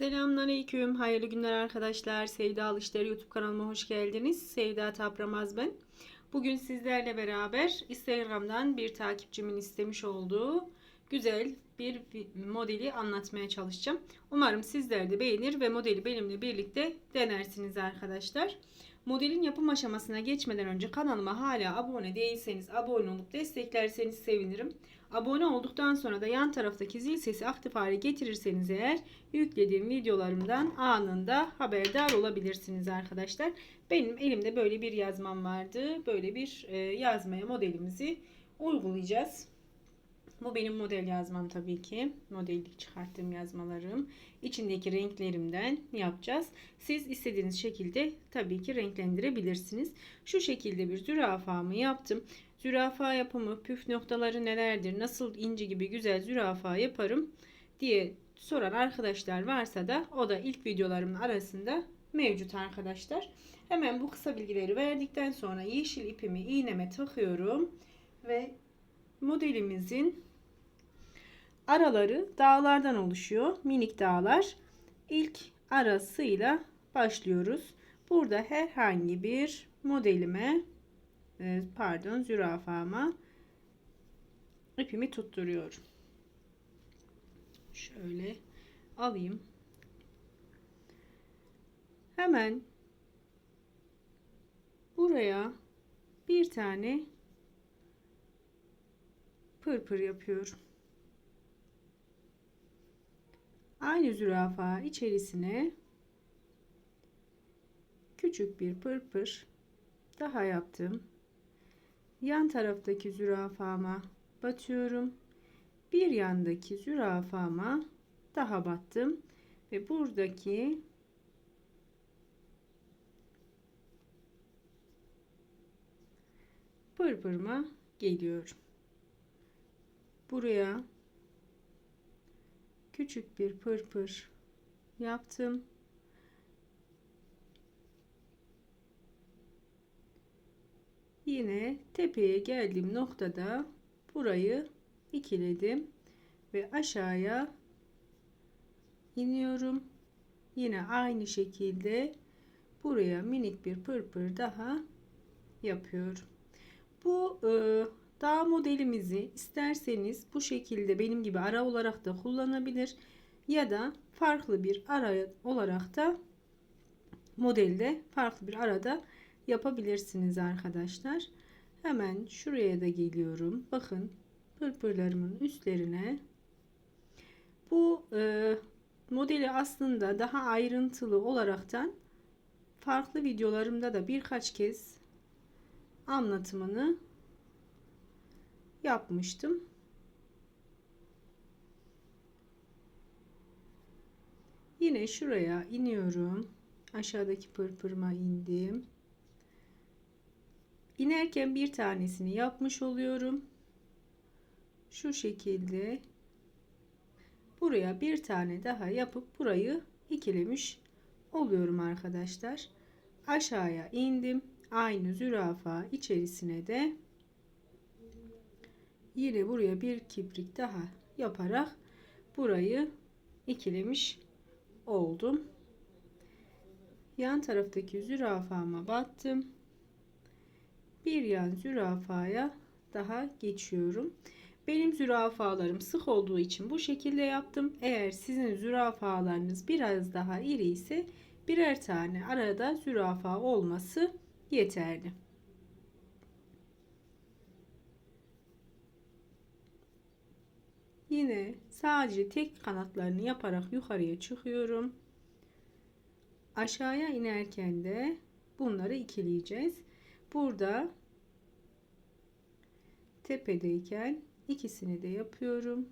Selamünaleyküm. Hayırlı günler arkadaşlar. Sevda Alışları YouTube kanalıma hoş geldiniz. Sevda Tapramaz ben. Bugün sizlerle beraber Instagram'dan bir takipçimin istemiş olduğu güzel bir modeli anlatmaya çalışacağım. Umarım sizler de beğenir ve modeli benimle birlikte denersiniz arkadaşlar. Modelin yapım aşamasına geçmeden önce kanalıma hala abone değilseniz abone olup desteklerseniz sevinirim. Abone olduktan sonra da yan taraftaki zil sesi aktif hale getirirseniz eğer yüklediğim videolarımdan anında haberdar olabilirsiniz arkadaşlar. Benim elimde böyle bir yazmam vardı. Böyle bir e, yazmaya modelimizi uygulayacağız. Bu benim model yazmam tabii ki. Modellik çıkarttığım yazmalarım. İçindeki renklerimden yapacağız. Siz istediğiniz şekilde tabii ki renklendirebilirsiniz. Şu şekilde bir zürafamı yaptım. Zürafa yapımı, püf noktaları nelerdir, nasıl inci gibi güzel zürafa yaparım diye soran arkadaşlar varsa da o da ilk videolarımın arasında mevcut arkadaşlar. Hemen bu kısa bilgileri verdikten sonra yeşil ipimi iğneme takıyorum ve modelimizin araları dağlardan oluşuyor. Minik dağlar. İlk arasıyla başlıyoruz. Burada herhangi bir modelime e, pardon zürafama ipimi tutturuyorum. Şöyle alayım. Hemen buraya bir tane pırpır yapıyorum. Aynı zürafa içerisine küçük bir pırpır daha yaptım. Yan taraftaki zürafama batıyorum. Bir yandaki zürafama daha battım ve buradaki pırpırıma geliyorum. Buraya küçük bir pırpır yaptım. Yine tepeye geldiğim noktada burayı ikiledim ve aşağıya iniyorum. Yine aynı şekilde buraya minik bir pırpır daha yapıyorum. Bu e, dağ modelimizi isterseniz bu şekilde benim gibi ara olarak da kullanabilir ya da farklı bir ara olarak da modelde farklı bir arada yapabilirsiniz arkadaşlar. Hemen şuraya da geliyorum. Bakın pırpırlarımın üstlerine bu e, modeli aslında daha ayrıntılı olaraktan farklı videolarımda da birkaç kez anlatımını yapmıştım. Yine şuraya iniyorum. Aşağıdaki pırpırıma indim. İnerken bir tanesini yapmış oluyorum. Şu şekilde buraya bir tane daha yapıp burayı ikilemiş oluyorum arkadaşlar. Aşağıya indim. Aynı zürafa içerisine de yine buraya bir kibrik daha yaparak burayı ikilemiş oldum. Yan taraftaki zürafama battım. Bir yan zürafaya daha geçiyorum. Benim zürafalarım sık olduğu için bu şekilde yaptım. Eğer sizin zürafalarınız biraz daha iri ise birer tane arada zürafa olması yeterli. Yine sadece tek kanatlarını yaparak yukarıya çıkıyorum. Aşağıya inerken de bunları ikileyeceğiz. Burada tepedeyken ikisini de yapıyorum.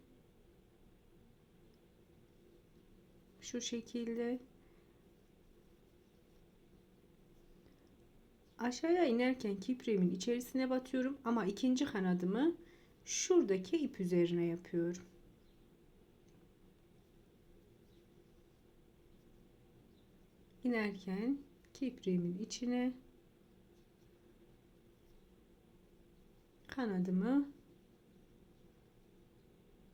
Şu şekilde. Aşağıya inerken kiprimin içerisine batıyorum ama ikinci kanadımı şuradaki ip üzerine yapıyorum. İnerken kipriğimin içine kanadımı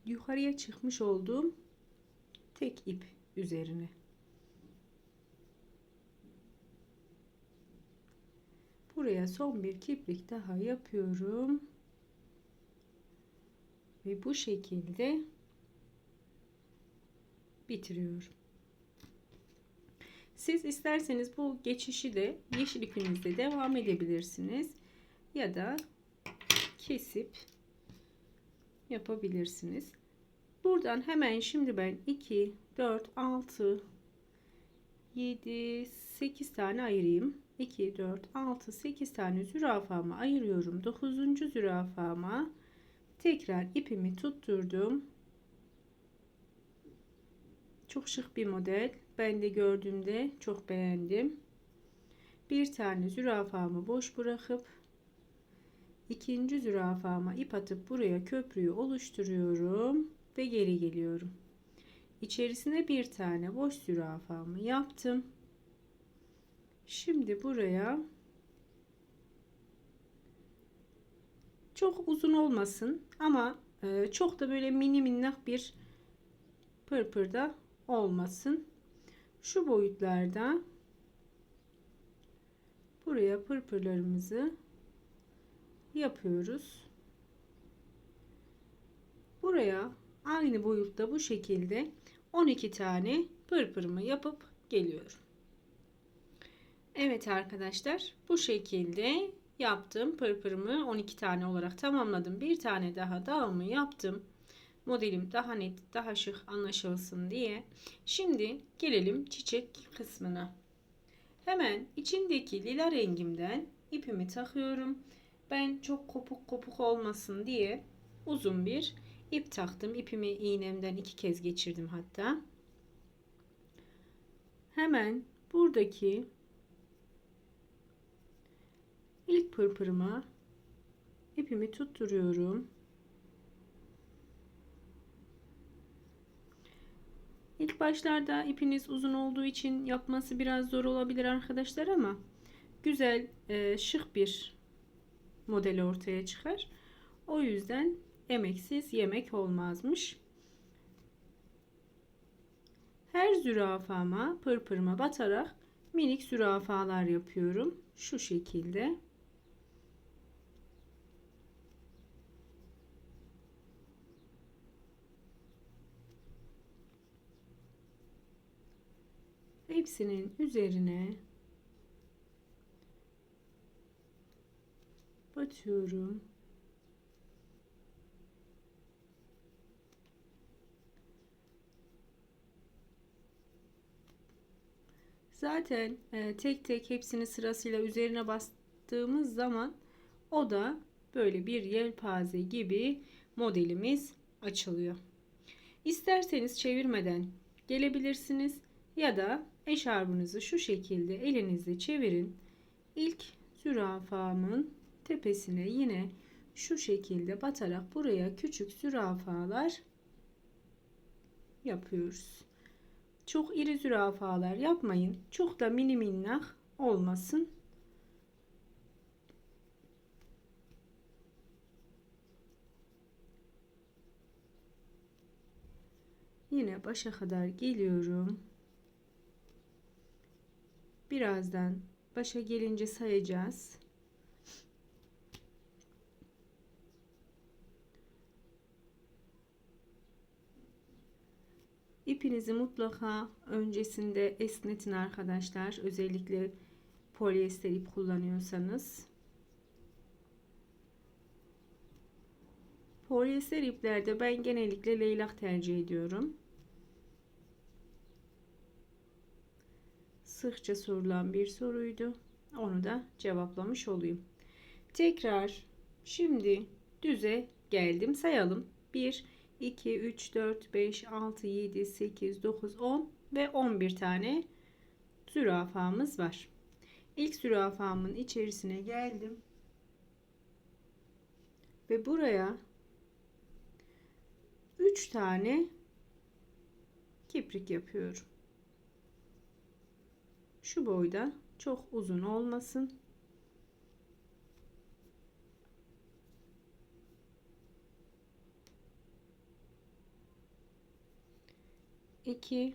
yukarıya çıkmış olduğum tek ip üzerine buraya son bir kiprik daha yapıyorum ve bu şekilde bitiriyorum. Siz isterseniz bu geçişi de yeşil ipinizle devam edebilirsiniz. Ya da kesip yapabilirsiniz. Buradan hemen şimdi ben 2, 4, 6, 7, 8 tane ayırayım. 2, 4, 6, 8 tane zürafamı ayırıyorum. 9. zürafama tekrar ipimi tutturdum. Çok şık bir model. Ben de gördüğümde çok beğendim. Bir tane zürafamı boş bırakıp ikinci zürafama ip atıp buraya köprüyü oluşturuyorum ve geri geliyorum. İçerisine bir tane boş zürafamı yaptım. Şimdi buraya çok uzun olmasın ama e, çok da böyle mini minnak bir pırpır da olmasın. Şu boyutlarda buraya pırpırlarımızı yapıyoruz. Buraya aynı boyutta bu şekilde 12 tane pırpırımı yapıp geliyorum. Evet arkadaşlar bu şekilde yaptım pırpırımı 12 tane olarak tamamladım. Bir tane daha dağımı yaptım. Modelim daha net daha şık anlaşılsın diye. Şimdi gelelim çiçek kısmına. Hemen içindeki lila rengimden ipimi takıyorum. Ben çok kopuk kopuk olmasın diye uzun bir ip taktım. İpimi iğnemden iki kez geçirdim hatta. Hemen buradaki ilk pırpırıma ipimi tutturuyorum. İlk başlarda ipiniz uzun olduğu için yapması biraz zor olabilir arkadaşlar ama güzel e, şık bir model ortaya çıkar. O yüzden emeksiz yemek olmazmış. Her zürafama pırpırıma batarak minik zürafalar yapıyorum. Şu şekilde. Hepsinin üzerine batıyorum. Zaten e, tek tek hepsini sırasıyla üzerine bastığımız zaman o da böyle bir yelpaze gibi modelimiz açılıyor. İsterseniz çevirmeden gelebilirsiniz ya da eşarbınızı şu şekilde elinizle çevirin. İlk zürafamın tepesine yine şu şekilde batarak buraya küçük zürafalar yapıyoruz. Çok iri zürafalar yapmayın. Çok da mini minnak olmasın. Yine başa kadar geliyorum. Birazdan başa gelince sayacağız. İpinizi mutlaka öncesinde esnetin arkadaşlar. Özellikle polyester ip kullanıyorsanız. Polyester iplerde ben genellikle leylak tercih ediyorum. Sıkça sorulan bir soruydu. Onu da cevaplamış olayım. Tekrar şimdi düze geldim. Sayalım. 1 2, 3, 4, 5, 6, 7, 8, 9, 10 ve 11 tane zürafamız var. İlk zürafamın içerisine geldim. Ve buraya 3 tane kiprik yapıyorum. Şu boyda çok uzun olmasın. 2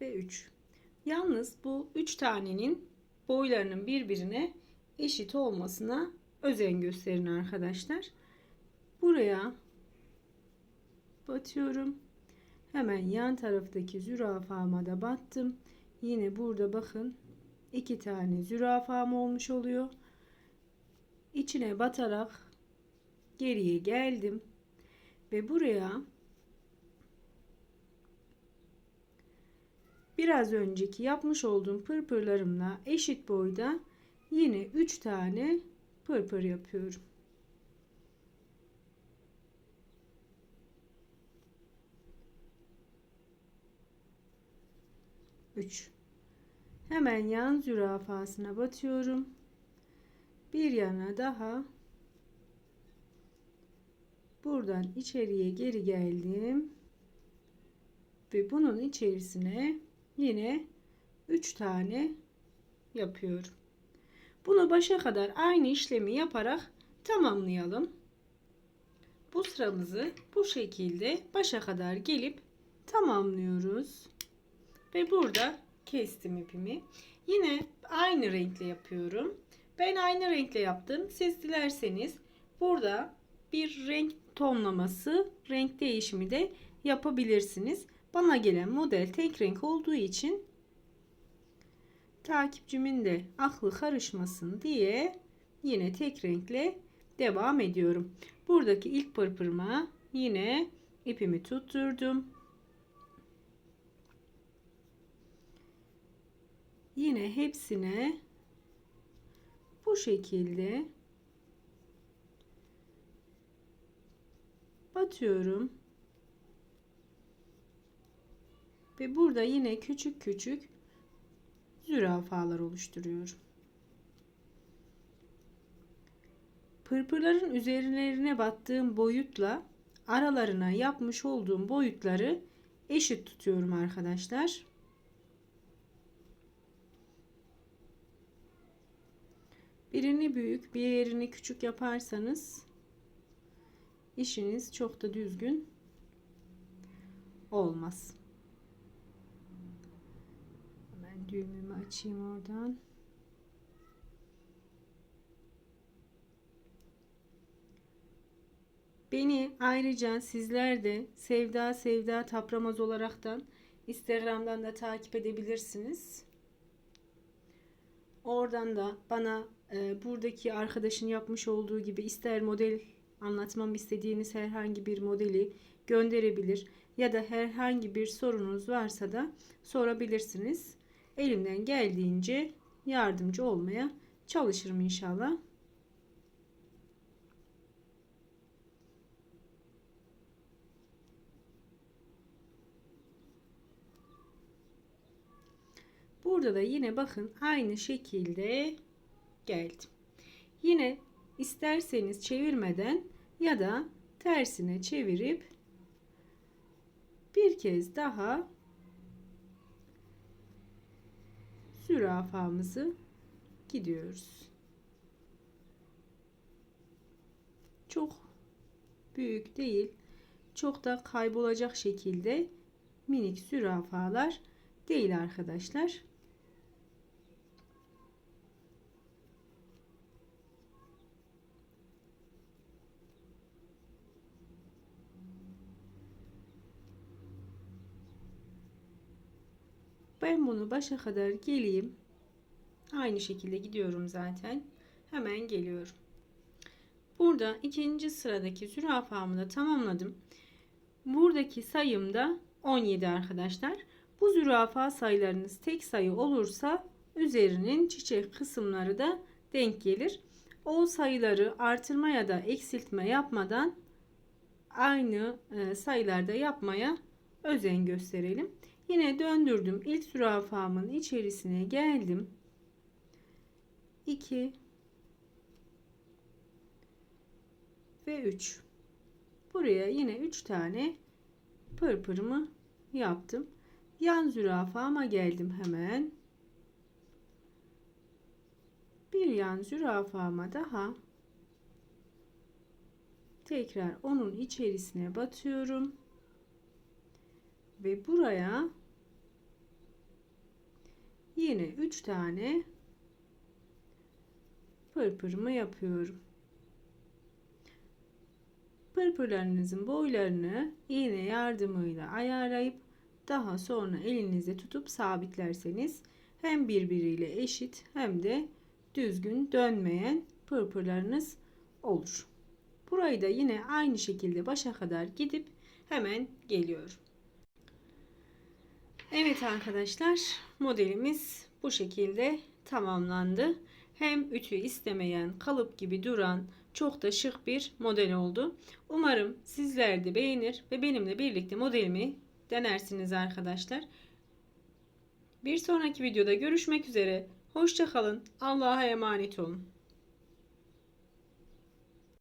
3 ve 3. Yalnız bu 3 tanenin boylarının birbirine eşit olmasına özen gösterin arkadaşlar. Buraya batıyorum. Hemen yan taraftaki zürafama da battım. Yine burada bakın iki tane zürafam olmuş oluyor. İçine batarak geriye geldim ve buraya biraz önceki yapmış olduğum pırpırlarımla eşit boyda yine 3 tane pırpır yapıyorum. 3 hemen yan zürafasına batıyorum. Bir yana daha. Buradan içeriye geri geldim. Ve bunun içerisine yine 3 tane yapıyorum. Bunu başa kadar aynı işlemi yaparak tamamlayalım. Bu sıramızı bu şekilde başa kadar gelip tamamlıyoruz ve burada kestim ipimi. Yine aynı renkle yapıyorum. Ben aynı renkle yaptım. Siz dilerseniz burada bir renk tonlaması, renk değişimi de yapabilirsiniz. Bana gelen model tek renk olduğu için takipçimin de aklı karışmasın diye yine tek renkle devam ediyorum. Buradaki ilk pırpırıma yine ipimi tutturdum. Yine hepsine bu şekilde batıyorum. Ve burada yine küçük küçük zürafalar oluşturuyorum. Pırpırların üzerlerine battığım boyutla aralarına yapmış olduğum boyutları eşit tutuyorum arkadaşlar. Birini büyük, bir yerini küçük yaparsanız işiniz çok da düzgün olmaz. Hemen düğümümü açayım oradan. Beni ayrıca sizler de Sevda Sevda Tapramaz olaraktan Instagram'dan da takip edebilirsiniz. Oradan da bana buradaki arkadaşın yapmış olduğu gibi ister model anlatmam istediğiniz herhangi bir modeli gönderebilir ya da herhangi bir sorunuz varsa da sorabilirsiniz. Elimden geldiğince yardımcı olmaya çalışırım inşallah. Burada da yine bakın aynı şekilde geldim. Yine isterseniz çevirmeden ya da tersine çevirip bir kez daha zürafamızı gidiyoruz. Çok büyük değil. Çok da kaybolacak şekilde minik zürafalar değil arkadaşlar. Ben bunu başa kadar geleyim. Aynı şekilde gidiyorum zaten. Hemen geliyorum. Burada ikinci sıradaki zürafamı da tamamladım. Buradaki sayım da 17 arkadaşlar. Bu zürafa sayılarınız tek sayı olursa üzerinin çiçek kısımları da denk gelir. O sayıları artırma ya da eksiltme yapmadan aynı e, sayılarda yapmaya özen gösterelim. Yine döndürdüm. İlk zürafamın içerisine geldim. 2 ve 3. Buraya yine 3 tane pırpırımı yaptım. Yan zürafama geldim hemen. Bir yan zürafama daha tekrar onun içerisine batıyorum ve buraya yine 3 tane pırpırımı yapıyorum. Pırpırlarınızın boylarını iğne yardımıyla ayarlayıp daha sonra elinizde tutup sabitlerseniz hem birbiriyle eşit hem de düzgün dönmeyen pırpırlarınız olur. Burayı da yine aynı şekilde başa kadar gidip hemen geliyorum. Evet arkadaşlar modelimiz bu şekilde tamamlandı. Hem ütü istemeyen kalıp gibi duran çok da şık bir model oldu. Umarım sizler de beğenir ve benimle birlikte modelimi denersiniz arkadaşlar. Bir sonraki videoda görüşmek üzere. Hoşçakalın. Allah'a emanet olun.